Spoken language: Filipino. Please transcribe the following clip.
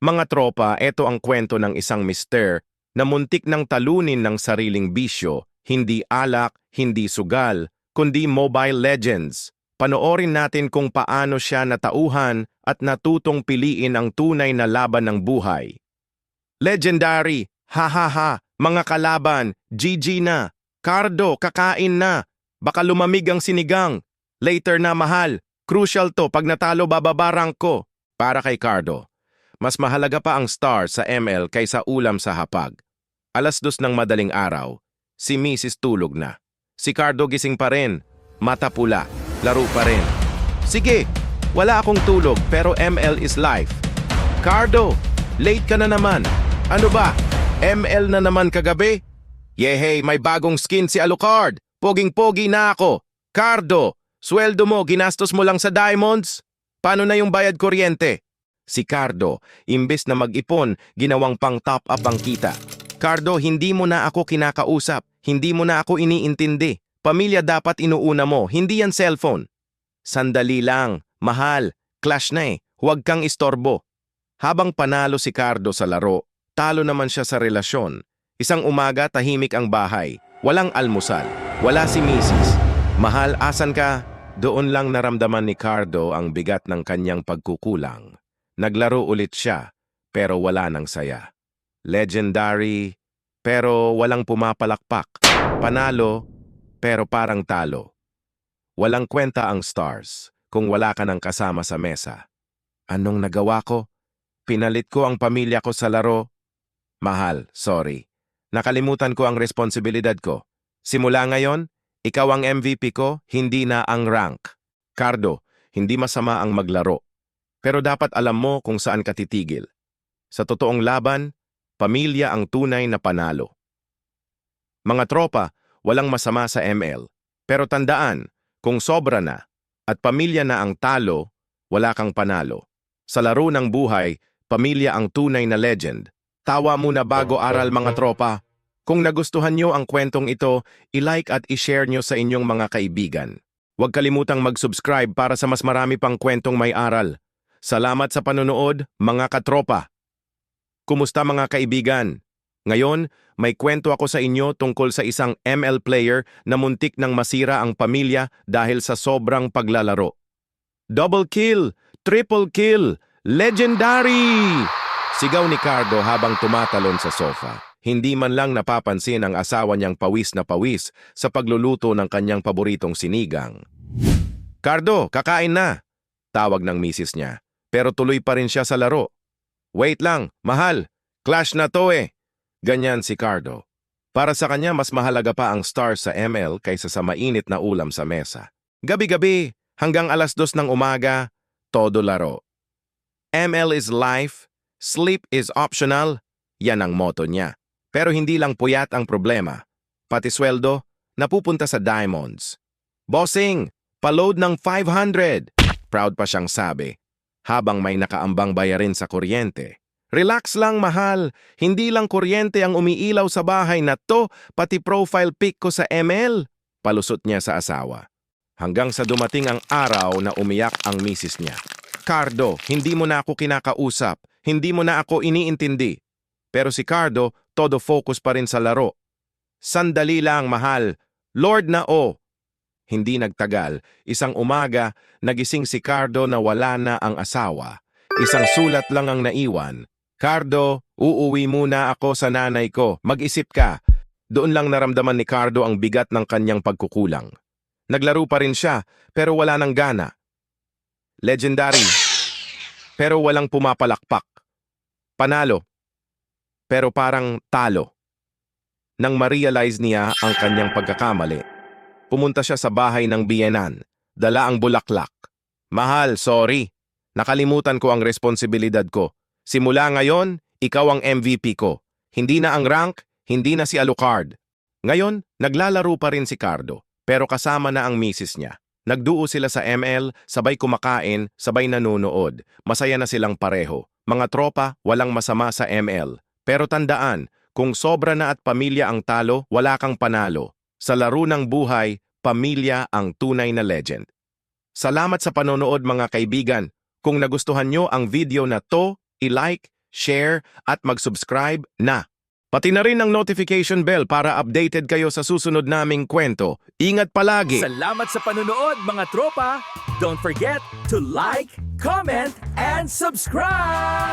Mga tropa, ito ang kwento ng isang mister na muntik ng talunin ng sariling bisyo, hindi alak, hindi sugal, kundi Mobile Legends. Panoorin natin kung paano siya natauhan at natutong piliin ang tunay na laban ng buhay. Legendary! Ha ha ha! Mga kalaban! GG na! Cardo, kakain na! Baka lumamig ang sinigang! Later na mahal! Crucial to pag natalo bababarang ko! Para kay Cardo. Mas mahalaga pa ang star sa ML kaysa ulam sa hapag. Alas dos ng madaling araw, si Mrs. tulog na. Si Cardo gising pa rin, mata pula, laro pa rin. Sige, wala akong tulog pero ML is life. Cardo, late ka na naman. Ano ba? ML na naman kagabi? Yehey, may bagong skin si Alucard. Poging-pogi na ako. Cardo, sweldo mo, ginastos mo lang sa diamonds? Paano na yung bayad kuryente? Si Cardo, imbes na mag-ipon, ginawang pang top up ang kita. Cardo, hindi mo na ako kinakausap. Hindi mo na ako iniintindi. Pamilya dapat inuuna mo, hindi yan cellphone. Sandali lang, mahal, clash na eh, huwag kang istorbo. Habang panalo si Cardo sa laro, talo naman siya sa relasyon. Isang umaga tahimik ang bahay, walang almusal, wala si Mrs. Mahal, asan ka? Doon lang naramdaman ni Cardo ang bigat ng kanyang pagkukulang. Naglaro ulit siya, pero wala nang saya. Legendary, pero walang pumapalakpak. Panalo, pero parang talo. Walang kwenta ang stars kung wala ka ng kasama sa mesa. Anong nagawa ko? Pinalit ko ang pamilya ko sa laro. Mahal, sorry. Nakalimutan ko ang responsibilidad ko. Simula ngayon, ikaw ang MVP ko, hindi na ang rank. Cardo, hindi masama ang maglaro. Pero dapat alam mo kung saan ka titigil. Sa totoong laban, pamilya ang tunay na panalo. Mga tropa, walang masama sa ML. Pero tandaan, kung sobra na at pamilya na ang talo, wala kang panalo. Sa laro ng buhay, pamilya ang tunay na legend. Tawa muna bago aral mga tropa. Kung nagustuhan nyo ang kwentong ito, i-like at i-share nyo sa inyong mga kaibigan. Huwag kalimutang mag-subscribe para sa mas marami pang kwentong may aral. Salamat sa panonood, mga katropa. Kumusta mga kaibigan? Ngayon, may kwento ako sa inyo tungkol sa isang ML player na muntik nang masira ang pamilya dahil sa sobrang paglalaro. Double kill! Triple kill! Legendary! Sigaw ni Cardo habang tumatalon sa sofa. Hindi man lang napapansin ang asawa niyang pawis na pawis sa pagluluto ng kanyang paboritong sinigang. Cardo, kakain na! Tawag ng misis niya. Pero tuloy pa rin siya sa laro. Wait lang, mahal. Clash na to eh. Ganyan si Cardo. Para sa kanya, mas mahalaga pa ang star sa ML kaysa sa mainit na ulam sa mesa. Gabi-gabi, hanggang alas dos ng umaga, todo laro. ML is life, sleep is optional, yan ang motto niya. Pero hindi lang puyat ang problema. Pati sweldo, napupunta sa diamonds. Bossing, paload ng 500! Proud pa siyang sabi, habang may nakaambang bayarin sa kuryente. Relax lang mahal, hindi lang kuryente ang umiilaw sa bahay na to, pati profile pic ko sa ML. Palusot niya sa asawa. Hanggang sa dumating ang araw na umiyak ang misis niya. Cardo, hindi mo na ako kinakausap, hindi mo na ako iniintindi. Pero si Cardo, todo focus pa rin sa laro. Sandali lang, mahal. Lord na o. Hindi nagtagal, isang umaga, nagising si Cardo na wala na ang asawa. Isang sulat lang ang naiwan. Cardo, uuwi muna ako sa nanay ko. Mag-isip ka. Doon lang naramdaman ni Cardo ang bigat ng kanyang pagkukulang. Naglaro pa rin siya, pero wala nang gana. Legendary. Pero walang pumapalakpak. Panalo. Pero parang talo. Nang ma-realize niya ang kanyang pagkakamali, pumunta siya sa bahay ng biyenan, dala ang bulaklak. Mahal, sorry. Nakalimutan ko ang responsibilidad ko. Simula ngayon, ikaw ang MVP ko. Hindi na ang rank, hindi na si Alucard. Ngayon, naglalaro pa rin si Cardo, pero kasama na ang misis niya. Nagduo sila sa ML, sabay kumakain, sabay nanonood. Masaya na silang pareho. Mga tropa, walang masama sa ML. Pero tandaan, kung sobra na at pamilya ang talo, wala kang panalo. Sa laro ng buhay, pamilya ang tunay na legend. Salamat sa panonood mga kaibigan. Kung nagustuhan nyo ang video na to, i-like, share at mag-subscribe na. Pati na rin ang notification bell para updated kayo sa susunod naming kwento. Ingat palagi! Salamat sa panunood mga tropa! Don't forget to like, comment, and subscribe!